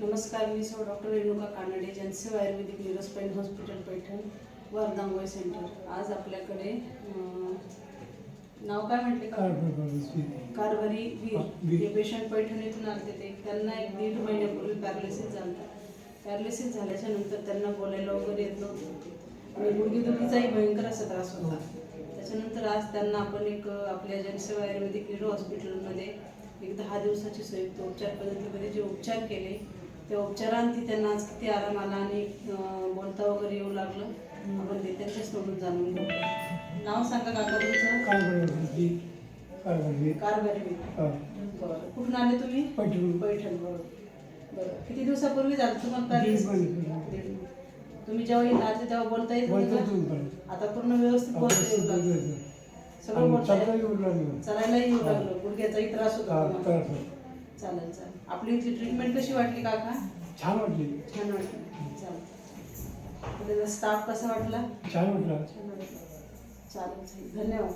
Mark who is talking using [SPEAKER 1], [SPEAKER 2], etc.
[SPEAKER 1] नमस्कार मी सौ doctor Renuka Kanade Janseva ayurvedic neurospine hospital Paithan वर्धांगोय centre. आज आपल्याकडे नाव काय म्हटले? का कारभारी वीर. हे पेशंट पैठण येथून आले ते. त्यांना एक दीड महिन्यापूर्वी पॅरालिसिस झाला पॅरालिसिस झाल्याच्यानंतर त्यांना बोलायला वगैरे येत नव्हतं. आणि गुडघेदुखीचाही भयंकर असा त्रास होता. त्याच्यानंतर आज त्यांना आपण एक आपल्या जनसेवा आयुर्वेदिक न्यूरो हॉस्पिटलमध्ये एक दहा दिवसाची संयुक्त उपचार पद्धतीमध्ये जे उपचार केले त्या उपचारांती त्यांना आज किती आराम आला आणि बोलता वगैरे येऊ लागलं. आपण ते त्यांच्याच तोंडून जाणून घेऊ. नाव सांगा काका तुमचं? कारभारी वीर बरं. कुठून आले तुम्ही?
[SPEAKER 2] पैठण.
[SPEAKER 1] पैठण बरोबर. बरं. किती दिवसापूर्वी झालं तुम्हाला. तुम्ही जेव्हा आले तेव्हा बोलता येत का? आता पूर्ण व्यवस्थित बोलता येऊ लागलं सगळं बोलता येतं. चालायला येऊ लागलं. गुडघ्याचाही त्रास होता. चालेल चालेल. आपली इथली ट्रीटमेंट कशी वाटली काका?
[SPEAKER 2] छान वाटली.
[SPEAKER 1] छान वाटली. चालेल. आपल्याला स्टाफ कसा वाटला?
[SPEAKER 2] छान वाटलं.
[SPEAKER 1] छान वाटला. चालेल चालेल. धन्यवाद.